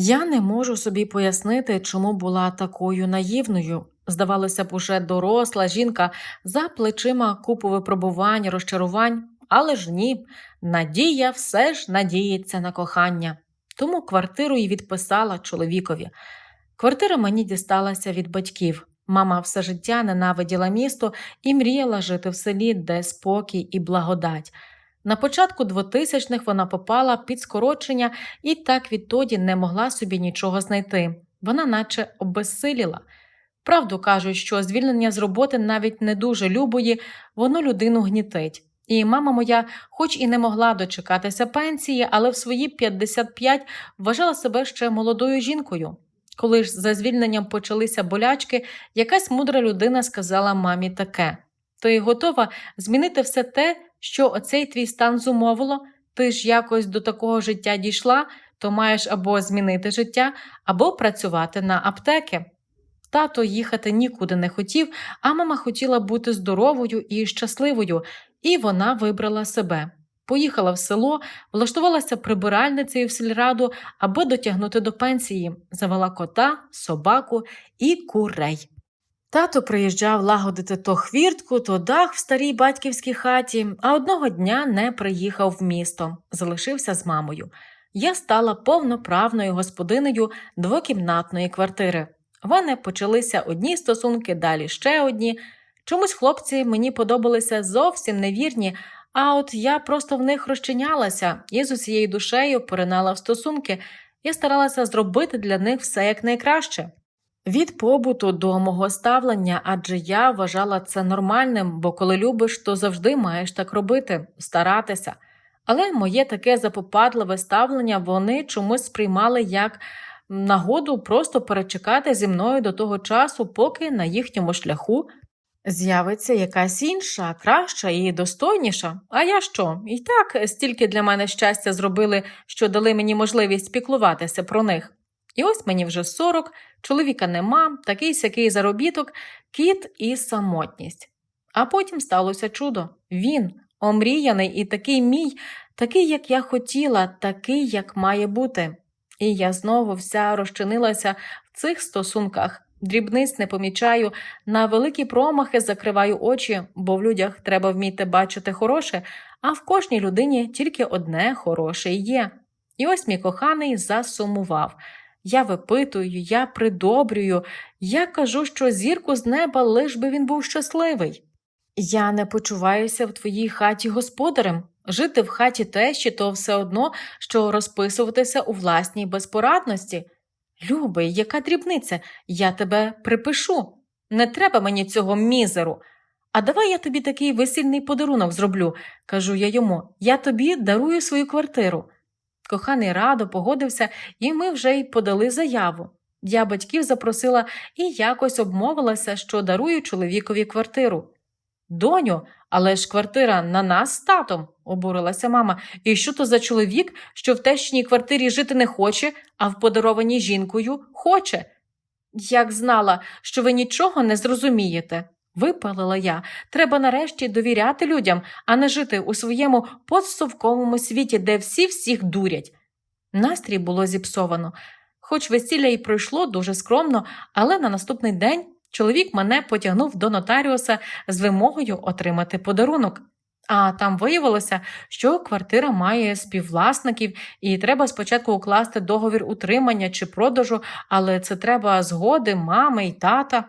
Я не можу собі пояснити, чому була такою наївною. Здавалося б, уже доросла жінка за плечима купу випробувань, розчарувань, але ж ні, надія все ж надіється на кохання. Тому квартиру й відписала чоловікові. Квартира мені дісталася від батьків. Мама все життя ненавиділа місто і мріяла жити в селі, де спокій і благодать. На початку 2000-х вона попала під скорочення і так відтоді не могла собі нічого знайти. Вона наче обезсиліла. Правду кажуть, що звільнення з роботи навіть не дуже любої, воно людину гнітить. І мама моя, хоч і не могла дочекатися пенсії, але в свої 55 вважала себе ще молодою жінкою. Коли ж за звільненням почалися болячки, якась мудра людина сказала мамі таке: Ти готова змінити все те, що оцей твій стан зумовило? Ти ж якось до такого життя дійшла, то маєш або змінити життя, або працювати на аптеки. Тато їхати нікуди не хотів, а мама хотіла бути здоровою і щасливою, і вона вибрала себе. Поїхала в село, влаштувалася прибиральницею в сільраду, аби дотягнути до пенсії, завела кота, собаку і курей. Тато приїжджав лагодити то хвіртку, то дах в старій батьківській хаті, а одного дня не приїхав в місто, залишився з мамою. Я стала повноправною господинею двокімнатної квартири. В мене почалися одні стосунки, далі ще одні. Чомусь хлопці мені подобалися зовсім невірні, а от я просто в них розчинялася і з усією душею поринала в стосунки. Я старалася зробити для них все якнайкраще. Від побуту до мого ставлення, адже я вважала це нормальним, бо коли любиш, то завжди маєш так робити, старатися. Але моє таке запопадливе ставлення вони чомусь сприймали як нагоду просто перечекати зі мною до того часу, поки на їхньому шляху з'явиться якась інша, краща і достойніша. А я що? І так стільки для мене щастя зробили, що дали мені можливість піклуватися про них. І ось мені вже 40, чоловіка нема, такий сякий заробіток, кіт і самотність. А потім сталося чудо. Він, омріяний і такий мій, такий, як я хотіла, такий, як має бути. І я знову вся розчинилася в цих стосунках. Дрібниць не помічаю, на великі промахи закриваю очі, бо в людях треба вміти бачити хороше, а в кожній людині тільки одне хороше є. І ось мій коханий засумував. Я випитую, я придобрюю, я кажу, що зірку з неба лиш би він був щасливий. Я не почуваюся в твоїй хаті господарем. Жити в хаті тещі то все одно, що розписуватися у власній безпорадності. Любий, яка дрібниця, я тебе припишу. Не треба мені цього мізеру. А давай я тобі такий весільний подарунок зроблю, кажу я йому. Я тобі дарую свою квартиру. Коханий радо погодився, і ми вже й подали заяву. Я батьків запросила і якось обмовилася, що дарую чоловікові квартиру. Доню, але ж квартира на нас з татом, обурилася мама. І що то за чоловік, що в тещиній квартирі жити не хоче, а в подарованій жінкою хоче? Як знала, що ви нічого не зрозумієте. Випалила я. Треба нарешті довіряти людям, а не жити у своєму подсовковому світі, де всі всіх дурять. Настрій було зіпсовано. Хоч весілля й пройшло дуже скромно, але на наступний день чоловік мене потягнув до нотаріуса з вимогою отримати подарунок. А там виявилося, що квартира має співвласників, і треба спочатку укласти договір утримання чи продажу, але це треба згоди мами й тата.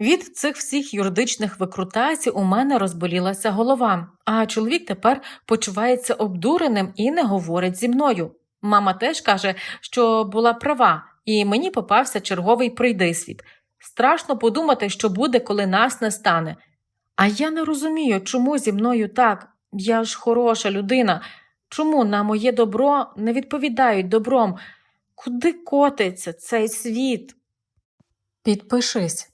Від цих всіх юридичних викрутацій у мене розболілася голова, а чоловік тепер почувається обдуреним і не говорить зі мною. Мама теж каже, що була права, і мені попався черговий пройдисвіт. Страшно подумати, що буде, коли нас не стане. А я не розумію, чому зі мною так. Я ж хороша людина. Чому на моє добро не відповідають добром? Куди котиться цей світ? Підпишись,